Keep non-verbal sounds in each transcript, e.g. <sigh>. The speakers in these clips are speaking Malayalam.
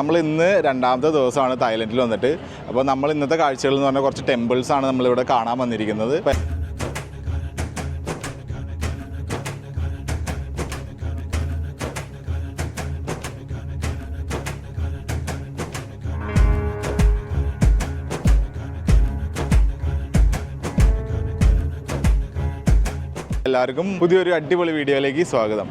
നമ്മൾ ഇന്ന് രണ്ടാമത്തെ ദിവസമാണ് തായ്ലൻഡിൽ വന്നിട്ട്. അപ്പോൾ നമ്മൾ ഇന്നത്തെ കാഴ്ചകൾ എന്ന് പറഞ്ഞാൽ കുറച്ച് ടെമ്പിൾസ് ആണ് നമ്മളിവിടെ കാണാൻ വന്നിരിക്കുന്നത്. എല്ലാവർക്കും പുതിയൊരു അടിപൊളി വീഡിയോയിലേക്ക് സ്വാഗതം.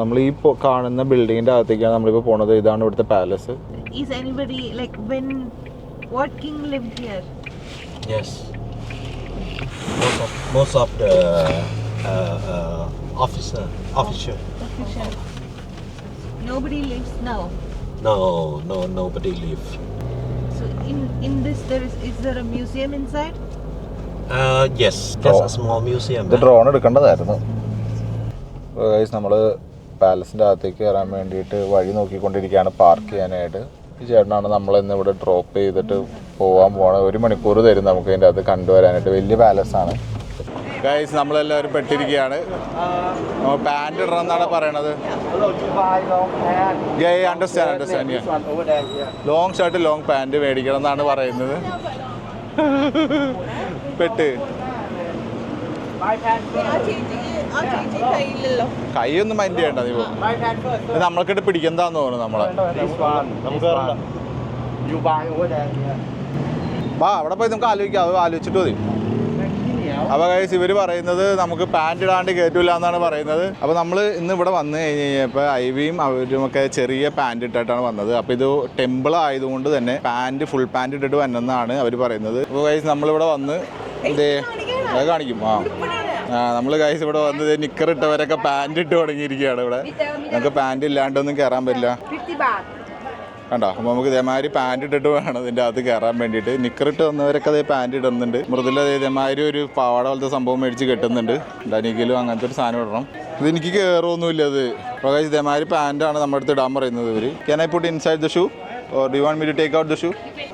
നമ്മൾ ഈ കാണുന്ന ബിൽഡിങ്ങിന്റെ അകത്തേക്കാണ് നമ്മളിപ്പോൾ പോണത് ഇതാണ് ഇവിടുത്തെ palace is anybody like when what king lived here? Yes. Most of, the uh, uh, officer, officer. Official. Nobody lives now. No, no, nobody live. So in in this there is is there a museum inside? Uh, yes, just a small museum. ഇത് ഡ്രോൺ എടുക്കേണ്ടതായിരുന്നു നമ്മൾ പാലസിന്റെ അകത്തേക്ക് കയറാൻ വേണ്ടിയിട്ട് വഴി നോക്കിക്കൊണ്ടിരിക്കുകയാണ് പാർക്ക് ചെയ്യാനായിട്ട്. ഈ ചേട്ടനാണ് നമ്മൾ ഇന്ന് ഇവിടെ ഡ്രോപ്പ് ചെയ്തിട്ട് പോകാൻ പോണ. ഒരു മണിക്കൂർ തരും നമുക്ക് ഇതിന്റെ അകത്ത് കണ്ടുവരാനായിട്ട്. വലിയ പാലസാണ് ഗൈസ് നമ്മളെല്ലാവരും പെട്ടിരിക്കുകയാണ്. പാന്റ് ഇടണം എന്നാണ് പറയണത്. Understand understand long shirt long pant മേടിക്കണം എന്നാണ് പറയുന്നത്. <laughs> പെട്ട്. കൈയൊന്നും മൈൻഡ് ചെയ്യണ്ട നീ പോകും ഇത് നമ്മൾക്കിട്ട് പിടിക്കുന്നതാന്ന് തോന്നുന്നു നമ്മളെ. വാ അവിടെ പോയി നമുക്ക് ആലോചിക്കാം അത് ആലോചിച്ചിട്ട് മതി. അപ്പോൾ കൈസ് ഇവർ പറയുന്നത് നമുക്ക് പാന്റ് ഇടാണ്ട് കയറ്റൂല എന്നാണ് പറയുന്നത്. അപ്പോൾ നമ്മൾ ഇന്ന് ഇവിടെ വന്ന് കഴിഞ്ഞ് കഴിഞ്ഞപ്പോൾ ഐവിയും അവരും ഒക്കെ ചെറിയ പാന്റ് ഇട്ടിട്ടാണ് വന്നത്. അപ്പോൾ ഇത് ടെമ്പിൾ ആയതുകൊണ്ട് തന്നെ പാന്റ് ഫുൾ പാന്റ് ഇട്ടിട്ട് വന്നെന്നാണ് അവർ പറയുന്നത്. അപ്പോൾ കൈസ് നമ്മളിവിടെ വന്ന് ഇതേ അത് കാണിക്കും ആ. ആ നമ്മൾ കൈസ് ഇവിടെ വന്നത് നിക്കർ ഇട്ടവരൊക്കെ പാന്റ് ഇട്ട് തുടങ്ങിയിരിക്കുകയാണ് ഇവിടെ. നമുക്ക് പാന്റ് ഇല്ലാണ്ടൊന്നും കയറാൻ പറ്റില്ല. കണ്ടോ? അപ്പോൾ നമുക്ക് ഇതേമാതിരി പാന്റ് ഇട്ടിട്ട് വേണം ഇതിന്റെ അകത്ത് കയറാൻ വേണ്ടിയിട്ട്. നിക്കറിട്ട് വന്നവരൊക്കെ അതേ പാന്റ് ഇടുന്നുണ്ട്. മൃദുല ഇതേമാതിരി ഒരു പാവാട പോലത്തെ സംഭവം മേടിച്ച് കെട്ടുന്നുണ്ട്. ഡനിക്കലും അങ്ങനത്തെ ഒരു സാധനം ഇടണം. ഇത് എനിക്ക് കയറുമൊന്നുമില്ല അത്. പ്രകാശ് ഇതേമാതിരി പാന്റാണ് നമ്മുടെ അടുത്ത് ഇടാൻ പറയുന്നത് ഇവർ can I put inside the shoe or do want me to take out the shoe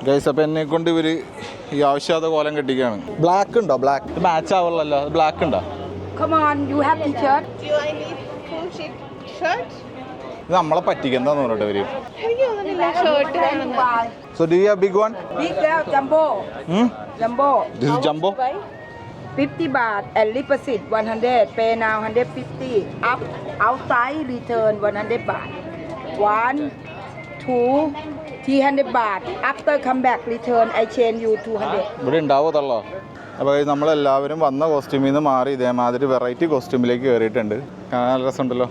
guys അപ്പം എന്നെ കൊണ്ട് ഇവർ ഈ ആവശ്യമാത കോലം കെട്ടിക്കുകയാണ് ബ്ലാക്ക് ഉണ്ടോ? ബ്ലാക്ക് ഇത് മാച്ച് ആവുള്ളല്ലോ. അത് ബ്ലാക്ക് ഉണ്ടോ? Come on, you have t-shirt? Do I need full shirt? Shirt? ഇത് നമ്മളെ പറ്റിക്കുന്നതാന്ന് പറഞ്ഞിട്ട് കാണുന്നത്. So do you big one. This is jumbo 50 baht and deposit 100. Pay now 150. Up outside return 100 baht. One, two, 300 baht. After come back return I change you 200. ഇവിടെ ഉണ്ടാവോ തള്ളോ അപ്പോൾ നമ്മളെല്ലാവരും വന്ന കോസ്റ്റ്യൂമിൽ നിന്ന് മാറി ഇതേമാതിരി വെറൈറ്റി കോസ്റ്റ്യൂമിലേക്ക് കയറിയിട്ടുണ്ട് കാണാൻ നല്ല രസമുണ്ടല്ലോ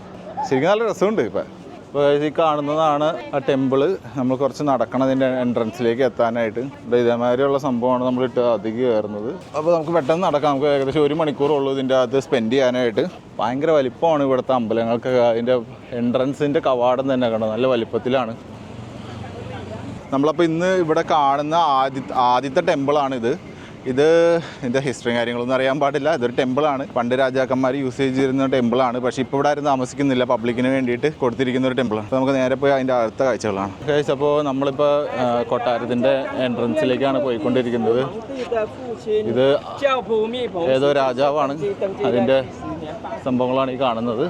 ശരിക്കും നല്ല രസമുണ്ട് ഇപ്പം അപ്പോൾ ഈ കാണുന്നതാണ് ആ ടെമ്പിൾ. നമ്മൾ കുറച്ച് നടക്കണതിന്റെ എൻട്രൻസിലേക്ക് എത്താനായിട്ട്. ഇതേമാതിരിയുള്ള സംഭവമാണ് നമ്മൾ ഇട്ട് അധികം കയറുന്നത്. അപ്പോൾ നമുക്ക് പെട്ടെന്ന് നടക്കാം. നമുക്ക് ഏകദേശം ഒരു മണിക്കൂറുള്ളൂ ഇതിന്റെ അകത്ത് സ്പെൻഡ് ചെയ്യാനായിട്ട്. ഭയങ്കര വലിപ്പമാണ് ഇവിടുത്തെ അമ്പലങ്ങൾക്ക്. അതിന്റെ എൻട്രൻസിന്റെ കവാടം തന്നെ കണ്ടത് നല്ല വലിപ്പത്തിലാണ്. നമ്മളപ്പോൾ ഇന്ന് ഇവിടെ കാണുന്ന ആദ്യ ആദ്യത്തെ ടെമ്പിളാണിത്. ഇത് ഇതിന്റെ ഹിസ്റ്ററിയും കാര്യങ്ങളൊന്നും അറിയാൻ പാടില്ല. ഇതൊരു ടെമ്പിളാണ് പണ്ട് രാജാക്കന്മാർ യൂസ് ചെയ്തിരുന്ന ടെമ്പിളാണ് പക്ഷേ ഇപ്പോൾ ഇവിടെ ആരും താമസിക്കുന്നില്ല. പബ്ലിക്കിന് വേണ്ടിയിട്ട് കൊടുത്തിരിക്കുന്ന ഒരു ടെമ്പിളാണ് അപ്പോൾ നമുക്ക് നേരെ പോയി അതിന്റെ അടുത്ത കാഴ്ചകളാണ്. കഴിച്ച് അപ്പോൾ നമ്മളിപ്പോൾ കൊട്ടാരത്തിന്റെ എൻട്രൻസിലേക്കാണ് പോയിക്കൊണ്ടിരിക്കുന്നത്. ഇത് ഏതോ രാജാവാണ്. അതിന്റെ സംഭവങ്ങളാണ് ഈ കാണുന്നത്.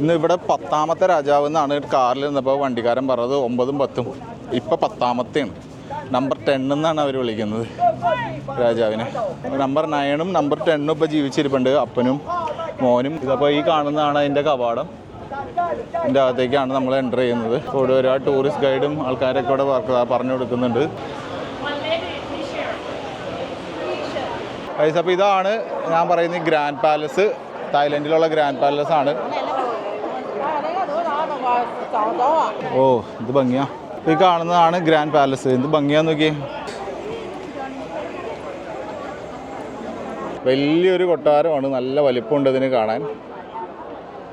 ഇന്ന് ഇവിടെ പത്താമത്തെ രാജാവ് എന്നാണ് കാറിൽ നിന്നപ്പോൾ വണ്ടിക്കാരൻ പറഞ്ഞത്. ഒമ്പതും പത്തും. ഇപ്പം പത്താമത്തെയാണ്. നമ്പർ ടെൻ എന്നാണ് അവർ വിളിക്കുന്നത് രാജാവിനെ. നമ്പർ നയനും നമ്പർ ടെണ്ണും ഇപ്പോൾ ജീവിച്ചിരിപ്പുണ്ട്. അപ്പനും മോനും. ഇതപ്പോൾ ഈ കാണുന്നതാണ് അതിന്റെ കവാടം. ഇതിന്റെ അകത്തേക്കാണ് നമ്മൾ എന്റർ ചെയ്യുന്നത്. ഒരാൾ ടൂറിസ്റ്റ് ഗൈഡും ആൾക്കാരൊക്കെ ഇവിടെ പറഞ്ഞു കൊടുക്കുന്നുണ്ട്. ഗൈസ് അപ്പോൾ ഇതാണ് ഞാൻ പറയുന്ന ഗ്രാൻഡ് പാലസ് തായ്ലൻഡിലുള്ള ഗ്രാൻഡ് പാലസ് ആണ്. ഓ ഇത് ഭംഗിയാ. ഈ കാണുന്നതാണ് ഗ്രാൻഡ് പാലസ്. എന്ത് ഭംഗിയാന്ന് നോക്കിയേ. വലിയൊരു കൊട്ടാരമാണ്. നല്ല വലിപ്പമുണ്ട് ഇതിന് കാണാൻ.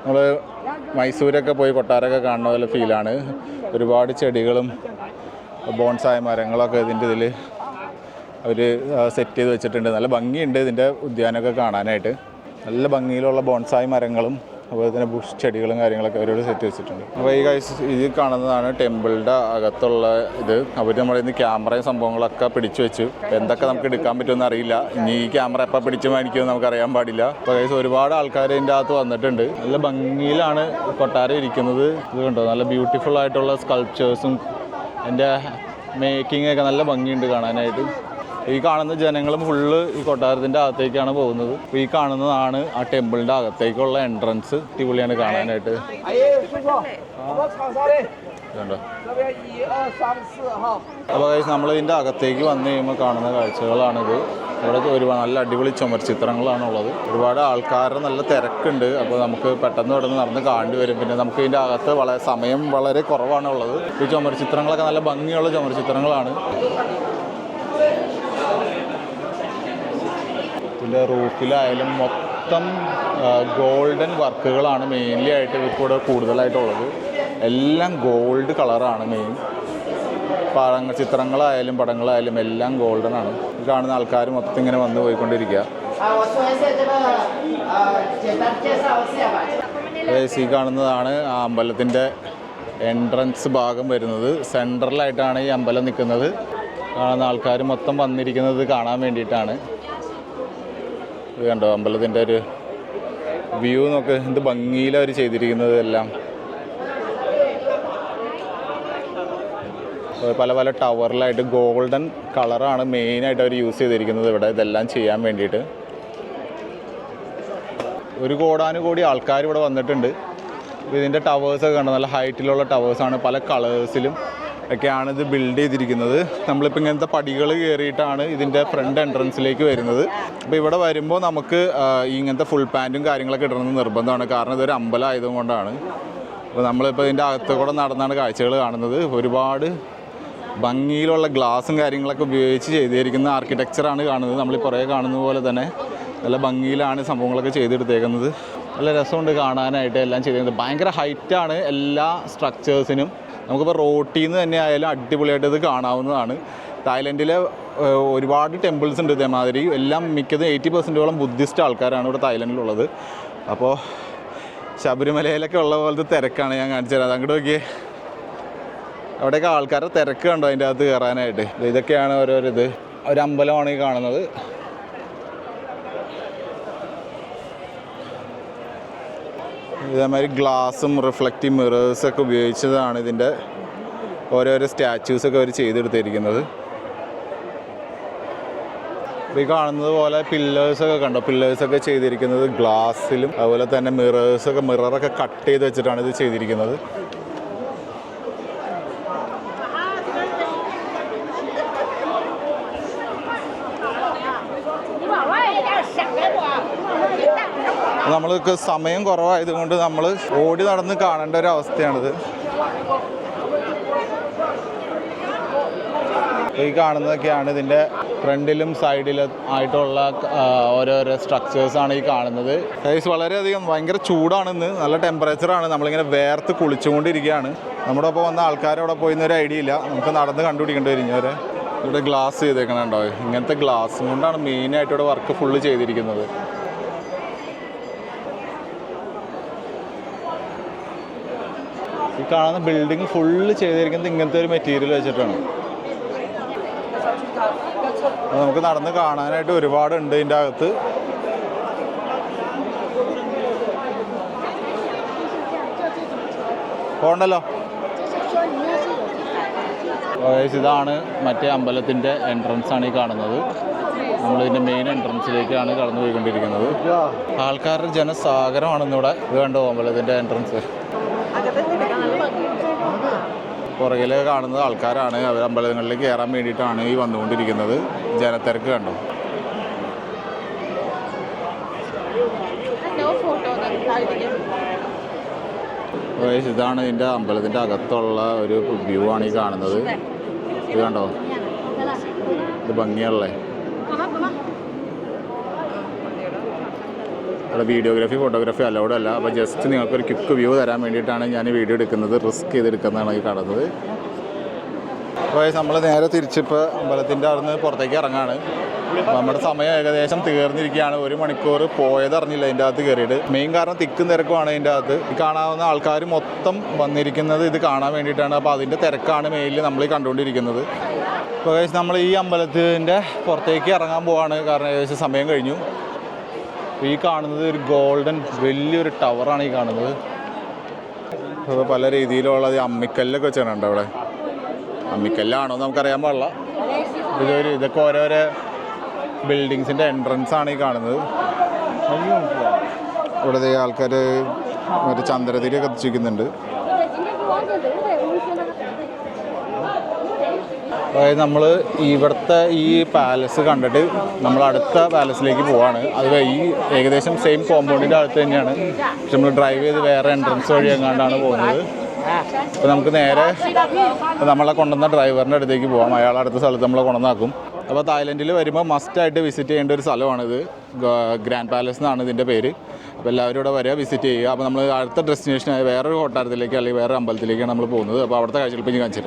നമ്മൾ മൈസൂരൊക്കെ പോയി കൊട്ടാരമൊക്കെ കാണുന്ന പോലെ ഫീലാണ് ഒരുപാട് ചെടികളും ബോൺസായ മരങ്ങളൊക്കെ ഇതിന്റെ ഇതിൽ അവർ സെറ്റ് ചെയ്ത് വെച്ചിട്ടുണ്ട്. നല്ല ഭംഗിയുണ്ട് ഇതിന്റെ ഉദ്യാനമൊക്കെ കാണാനായിട്ട്. നല്ല ഭംഗിയിലുള്ള ബോൺസായ മരങ്ങളും അതുപോലെ തന്നെ ബുഷ് ചെടികളും കാര്യങ്ങളൊക്കെ അവരോട് സെറ്റ് വെച്ചിട്ടുണ്ട്. അപ്പോൾ ഈ കാഴ്ച ഇത് കാണുന്നതാണ് ടെമ്പിളിന്റെ അകത്തുള്ള ഇത്. അവർ നമ്മുടെ ഇന്ന് ക്യാമറയും സംഭവങ്ങളൊക്കെ പിടിച്ചു വെച്ചു. എന്തൊക്കെ നമുക്ക് എടുക്കാൻ പറ്റുമെന്ന് അറിയില്ല. ഇനി ഈ ക്യാമറ എപ്പോൾ പിടിച്ചു മേടിക്കുമെന്ന് നമുക്ക് അറിയാൻ പാടില്ല. അപ്പോൾ കൈസ് ഒരുപാട് ആൾക്കാർ ഇതിന്റെ അകത്ത് വന്നിട്ടുണ്ട്. നല്ല ഭംഗിയിലാണ് കൊട്ടാരം ഇരിക്കുന്നത്. ഇത് കണ്ടോ? നല്ല ബ്യൂട്ടിഫുൾ ആയിട്ടുള്ള സ്കൾപ്ചേഴ്സും എന്റെ മേക്കിംഗ് ഒക്കെ നല്ല ഭംഗിയുണ്ട് കാണാനായിട്ട്. ഈ കാണുന്ന ജനങ്ങളും ഫുള്ള് ഈ കൊട്ടാരത്തിന്റെ അകത്തേക്കാണ് പോകുന്നത്. ഈ കാണുന്നതാണ് ആ ടെമ്പിളിന്റെ അകത്തേക്കുള്ള എൻട്രൻസ് അടിപൊളിയാണ് കാണാനായിട്ട്. കണ്ടോ അപ്പോൾ നമ്മൾ ഇതിന്റെ അകത്തേക്ക് വന്നു കഴിയുമ്പോൾ കാണുന്ന കാഴ്ചകളാണിത്. ഇവിടെ ഒരു നല്ല അടിപൊളി ചുമർ ചിത്രങ്ങളാണ് ഉള്ളത് ഒരുപാട് ആൾക്കാരുടെ നല്ല തിരക്കുണ്ട്. അപ്പോൾ നമുക്ക് പെട്ടെന്ന് പെട്ടെന്ന് നടന്ന് കാണേണ്ടി വരും. പിന്നെ നമുക്ക് ഇതിന്റെ അകത്ത് വളരെ സമയം വളരെ കുറവാണുള്ളത്. ഈ ചുമർ ചിത്രങ്ങളൊക്കെ നല്ല ഭംഗിയുള്ള ചുമർ ഇതിന്റെ റൂഫിലായാലും മൊത്തം ഗോൾഡൻ വർക്കുകളാണ് മെയിൻലി ആയിട്ട് ഇവിടെ കൂടുതലായിട്ടുള്ളത്. എല്ലാം ഗോൾഡ് കളറാണ് മെയിൻ പടങ്ങൾ ചിത്രങ്ങളായാലും പടങ്ങളായാലും എല്ലാം ഗോൾഡൻ ആണ്. കാണുന്ന ആൾക്കാർ മൊത്തം ഇങ്ങനെ വന്ന് പോയിക്കൊണ്ടിരിക്കുക സി കാണുന്നതാണ് ആ അമ്പലത്തിന്റെ എൻട്രൻസ് ഭാഗം വരുന്നത്. സെൻട്രലായിട്ടാണ് ഈ അമ്പലം നിൽക്കുന്നത്. കാണുന്ന ആൾക്കാർ മൊത്തം വന്നിരിക്കുന്നത് കാണാൻ വേണ്ടിയിട്ടാണ്. ഇത് കണ്ടോ അമ്പലത്തിന്റെ ഒരു വ്യൂ നോക്ക്. എന്ത് ഭംഗിയിലാണ് അവർ ചെയ്തിരിക്കുന്നത് എല്ലാം പല പല ടവറിലായിട്ട് ഗോൾഡൻ കളറാണ് മെയിനായിട്ട് അവർ യൂസ് ചെയ്തിരിക്കുന്നത് ഇവിടെ. ഇതെല്ലാം ചെയ്യാൻ വേണ്ടിയിട്ട്. ഒരു കോടാനുകോടി ആൾക്കാർ ഇവിടെ വന്നിട്ടുണ്ട്. ഇതിന്റെ ടവേഴ്സൊക്കെ കണ്ടോ നല്ല ഹൈറ്റിലുള്ള ടവേഴ്സാണ്. പല കളേഴ്സിലും ഒക്കെയാണ് ഇത് ബിൽഡ് ചെയ്തിരിക്കുന്നത്. നമ്മളിപ്പോൾ ഇങ്ങനത്തെ പടികൾ കയറിയിട്ടാണ് ഇതിന്റെ ഫ്രണ്ട് എൻട്രൻസിലേക്ക് വരുന്നത്. അപ്പോൾ ഇവിടെ വരുമ്പോൾ നമുക്ക് ഇങ്ങനത്തെ ഫുൾ പാന്റും കാര്യങ്ങളൊക്കെ ഇടണമെന്ന് നിർബന്ധമാണ്. കാരണം ഇതൊരു അമ്പലം ആയതുകൊണ്ടാണ് അപ്പോൾ നമ്മളിപ്പോൾ ഇതിന്റെ അകത്ത് കൂടെ നടന്നാണ് കാഴ്ചകൾ കാണുന്നത്. ഒരുപാട് ഭംഗിയിലുള്ള ഗ്ലാസും കാര്യങ്ങളൊക്കെ ഉപയോഗിച്ച് ചെയ്തിരിക്കുന്ന ആർക്കിടെക്ചറാണ് കാണുന്നത്. നമ്മൾ കുറേ കാണുന്ന പോലെ തന്നെ നല്ല ഭംഗിയിലാണ് സംഭവങ്ങളൊക്കെ ചെയ്തെടുത്തേക്കുന്നത്. നല്ല രസമുണ്ട് കാണാനായിട്ട് എല്ലാം ചെയ്തിരുന്നത് ഭയങ്കര ഹൈറ്റാണ് എല്ലാ സ്ട്രക്ചേഴ്സിനും നമുക്കിപ്പോൾ റോട്ടിൽ നിന്ന് തന്നെ ആയാലും അടിപൊളിയായിട്ട് ഇത് കാണാവുന്നതാണ്. തായ്ലൻഡിലെ ഒരുപാട് ടെമ്പിൾസ് ഉണ്ട് ഇതേമാതിരി. എല്ലാം മിക്കതും എയ്റ്റി പെർസെന്റോളം ബുദ്ധിസ്റ്റ് ആൾക്കാരാണ് ഇവിടെ തായ്ലൻഡിലുള്ളത്. അപ്പോൾ ശബരിമലയിലൊക്കെ ഉള്ള പോലത്തെ തിരക്കാണ് ഞാൻ കാണിച്ചു തരാം. അങ്ങോട്ട് നോക്കിയേ. അവിടെയൊക്കെ ആൾക്കാരുടെ തിരക്ക് കണ്ടോ അതിന്റെ അകത്ത് കയറാനായിട്ട്? ഇതൊക്കെയാണ് ഓരോരോ ഇത് ഒരു ഈ കാണുന്നത്. ഇതേമാതിരി ഗ്ലാസും റിഫ്ലക്റ്റീവ് മിറേഴ്സൊക്കെ ഉപയോഗിച്ചതാണ് ഇതിന്റെ ഓരോരോ സ്റ്റാച്യൂസൊക്കെ അവർ ചെയ്തെടുത്തിരിക്കുന്നത്. ഈ കാണുന്നത് പോലെ പില്ലേഴ്സൊക്കെ കണ്ടോ? പില്ലേഴ്സൊക്കെ ചെയ്തിരിക്കുന്നത് ഗ്ലാസ്സിലും അതുപോലെ തന്നെ മിറേഴ്സൊക്കെ മിററൊക്കെ കട്ട് ചെയ്ത് വെച്ചിട്ടാണ് ഇത് ചെയ്തിരിക്കുന്നത്. നമ്മൾക്ക് സമയം കുറവായതുകൊണ്ട് നമ്മൾ ഓടി നടന്ന് കാണേണ്ട ഒരു അവസ്ഥയാണിത്. ഈ കാണുന്നതൊക്കെയാണ് ഇതിന്റെ ഫ്രണ്ടിലും സൈഡിലും ആയിട്ടുള്ള ഓരോരോ സ്ട്രക്ചേഴ്സാണ് ഈ കാണുന്നത്. ഗൈസ് വളരെയധികം ഭയങ്കര ചൂടാണെന്ന് നല്ല ടെമ്പറേച്ചറാണ് നമ്മളിങ്ങനെ വേർത്ത് കുളിച്ചുകൊണ്ടിരിക്കുകയാണ്. നമ്മുടെ ഒപ്പം വന്ന ആൾക്കാരവിടെ പോയി ഒരു ഐഡിയ ഇല്ല. നമുക്ക് നടന്ന് കണ്ടുപിടിക്കേണ്ടി വരും ഇവരെ ഇവിടെ ഗ്ലാസ് ചെയ്തേക്കണുണ്ടോ ഇങ്ങനത്തെ ഗ്ലാസ് കൊണ്ടാണ് മെയിനായിട്ട് ഇവിടെ വർക്ക് ഫുള്ള് ചെയ്തിരിക്കുന്നത്. ഈ കാണുന്ന ബിൽഡിംഗ് ഫുള്ള് ചെയ്തിരിക്കുന്നത് ഇങ്ങനത്തെ ഒരു മെറ്റീരിയൽ വെച്ചിട്ടാണ്. നമുക്ക് നടന്ന് കാണാനായിട്ട് ഒരുപാടുണ്ട് ഇതിന്റെ അകത്ത്. പോണ്ടല്ലോ. ഇതാണ് മറ്റേ അമ്പലത്തിന്റെ എൻട്രൻസ് ആണ് ഈ കാണുന്നത്. നമ്മളിതിന്റെ മെയിൻ എൻട്രൻസിലേക്കാണ് കടന്നു പോയിക്കൊണ്ടിരിക്കുന്നത് ആൾക്കാരുടെ ജനസാഗരമാണ് ഇന്നിവിടെ. വേണ്ടോ അമ്പലത്തിന്റെ എൻട്രൻസ് പുറകിൽ കാണുന്നത് ആൾക്കാരാണ്. അവർ അമ്പലങ്ങളിലേക്ക് കയറാൻ വേണ്ടിയിട്ടാണ് ഈ വന്നുകൊണ്ടിരിക്കുന്നത്. ജനത്തിരക്ക് കണ്ടു? ഇതാണ് ഇതിന്റെ അമ്പലത്തിന്റെ അകത്തുള്ള ഒരു വ്യൂ ആണ് ഈ കാണുന്നത്. ഇത് കണ്ടോ? ഇത് ഭംഗിയല്ലേ അവിടെ വീഡിയോഗ്രാഫി ഫോട്ടോഗ്രാഫി അലൗഡ് അല്ല. അപ്പോൾ ജസ്റ്റ് നിങ്ങൾക്കൊരു ക്വിക്ക് വ്യൂ തരാൻ വേണ്ടിയിട്ടാണ് ഞാൻ വീഡിയോ എടുക്കുന്നത്. റിസ്ക് ചെയ്തെടുക്കുന്നതാണ് ഈ കാണുന്നത്. അപ്പോൾ നമ്മൾ നേരെ തിരിച്ചിപ്പോൾ അമ്പലത്തിന്റെ അവിടെ നിന്ന് പുറത്തേക്ക് ഇറങ്ങാണ്. നമ്മുടെ സമയം ഏകദേശം തീർന്നിരിക്കുകയാണ്. ഒരു മണിക്കൂർ പോയതറിഞ്ഞില്ല അതിന്റെ അകത്ത് കയറിയിട്ട്. മെയിൻ കാരണം തിക്കും തിരക്കുമാണ് അതിന്റെ അകത്ത്. കാണാവുന്ന ആൾക്കാർ മൊത്തം വന്നിരിക്കുന്നത് ഇത് കാണാൻ വേണ്ടിയിട്ടാണ്. അപ്പോൾ അതിന്റെ തിരക്കാണ് മെയിനിൽ നമ്മൾ കണ്ടുകൊണ്ടിരിക്കുന്നത്. അപ്പോൾ നമ്മൾ ഈ അമ്പലത്തിന്റെ പുറത്തേക്ക് ഇറങ്ങാൻ പോവാണ്. കാരണം ഏകദേശം സമയം കഴിഞ്ഞു. ഈ കാണുന്നത് ഒരു ഗോൾഡൻ വലിയൊരു ടവറാണ് ഈ കാണുന്നത്. അത് പല രീതിയിലുള്ള അമ്മിക്കല്ലൊക്കെ വെച്ചിട്ടുണ്ട് അവിടെ. അമ്മിക്കല്ലാണോ നമുക്കറിയാൻ പാടില്ല. ഇതൊരു ഇതൊക്കെ ഓരോരോ ബിൽഡിങ്സിന്റെ എൻട്രൻസ് ആണ് ഈ കാണുന്നത്. ഇവിടെ ആൾക്കാർ മറ്റേ ചന്ദ്രതിരി കത്തിച്ചിരിക്കുന്നുണ്ട് അതായത് നമ്മൾ ഇവിടുത്തെ ഈ പാലസ് കണ്ടിട്ട് നമ്മൾ അടുത്ത പാലസിലേക്ക് പോവാണ്. അത് ഈ ഏകദേശം സെയിം കോമ്പൗണ്ടിന്റെ അടുത്ത് തന്നെയാണ്. പക്ഷെ നമ്മൾ ഡ്രൈവ് ചെയ്ത് വേറെ എൻട്രൻസ് വഴി എങ്ങാണ്ടാണ് പോകുന്നത്. അപ്പോൾ നമുക്ക് നേരെ നമ്മളെ കൊണ്ടുവന്ന ഡ്രൈവറിന്റെ അടുത്തേക്ക് പോകാം അയാൾ അടുത്ത സ്ഥലത്ത് നമ്മളെ കൊണ്ടുവന്നാക്കും. അപ്പോൾ തായ്ലൻഡിൽ വരുമ്പോൾ മസ്റ്റ് ആയിട്ട് വിസിറ്റ് ചെയ്യേണ്ട ഒരു സ്ഥലമാണിത്. ഗ്രാൻഡ് പാലസ് എന്നാണ് ഇതിന്റെ പേര്. അപ്പോൾ എല്ലാവരും ഇവിടെ വരിക വിസിറ്റ് ചെയ്യുക. അപ്പോൾ നമ്മൾ അടുത്ത ഡെസ്റ്റിനേഷനായ വേറൊരു കൊട്ടാരത്തിലേക്ക് അല്ലെങ്കിൽ വേറെ അമ്പലത്തിലേക്കാണ് നമ്മൾ പോകുന്നത്. അപ്പോൾ അവിടുത്തെ കാഴ്ചകൾ പിന്നെ കാണിച്ചു